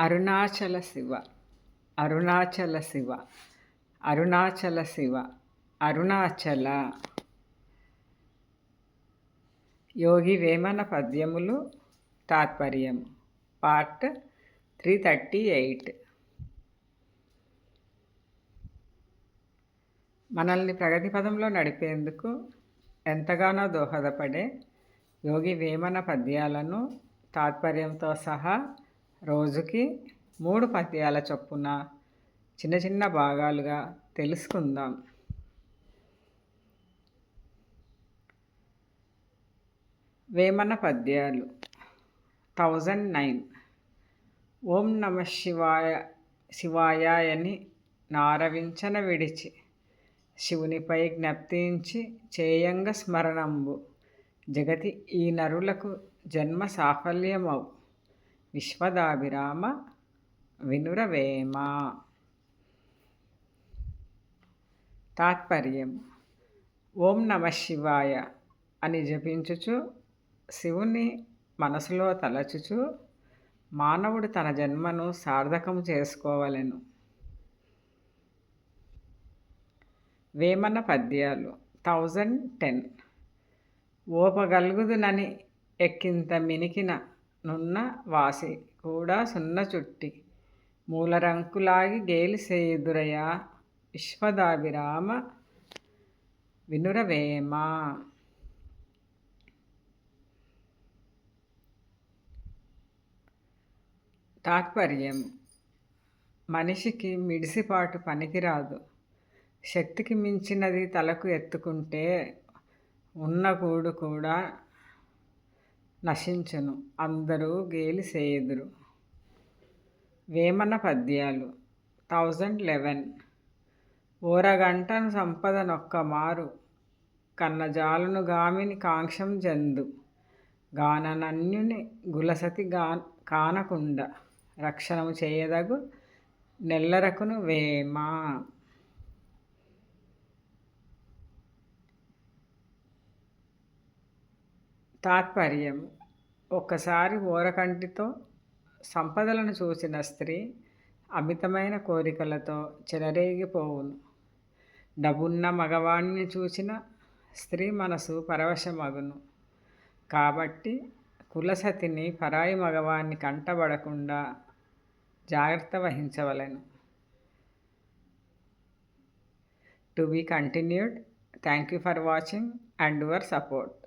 అరుణాచల శివ అరుణాచల శివ అరుణాచల శివ అరుణాచల. యోగి వేమన పద్యములు తాత్పర్యం part three thirty eight. మనల్ని ప్రగతి పదంలో నడిపేందుకు ఎంతగానో దోహదపడే యోగి వేమన పద్యాలను తాత్పర్యంతో సహా రోజుకి మూడు పద్యాల చొప్పున చిన్న చిన్న భాగాలుగా తెలుసుకుందాం. వేమన పద్యాలు. Thousand nine. ఓం నమ శివాయ శివాయని నారవించన విడిచి శివునిపై జ్ఞప్తించి చేయంగ స్మరణంబు. జగతి ఈ నరులకు జన్మ సాఫల్యమవు విశ్వదాభిరామ వినురవేమ. తాత్పర్యం. ఓం నమ శివాయ అని జపించుచు శివుని మనసులో తలచుచు మానవుడు తన జన్మను సార్థకం చేసుకోవలెను. వేమన పద్యాలు. Thousand ten. ఓపగలుగుదునని ఎక్కింత మినికిన నున్న వాసి కూడా సున్న చుట్టి మూలరంకులాగి గేలి విశ్వదాభిరామ వినురవేమ. తాత్పర్యం. మనిషికి మిడిసిపాటు పనికిరాదు. శక్తికి మించినది తలకు ఎత్తుకుంటే ఉన్న గూడు కూడా నశించును. అందరూ గేలి సేయుదురు వేమన పద్యాలు. Thousand eleven. ఓరగంటను సంపదనొక్క మారు. కన్నజాలను గామిని కాంక్షం జందు. గాననన్యుని గులసతి గా కానకుండ. రక్షణము చేయదగు నెల్లరకును వేమ. తాత్పర్యం ఒక్కసారి ఓరకంటితో సంపదలను చూసిన స్త్రీ అమితమైన కోరికలతో చెలరేగిపోవును. డబ్బున్న మగవాణ్ణి చూసిన స్త్రీ మనసు పరవశమగును. కాబట్టి కులసతిని పరాయి మగవాణ్ణి కంటబడకుండా జాగ్రత్త వహించవలెను. To be continued. Thank you for watching and your support.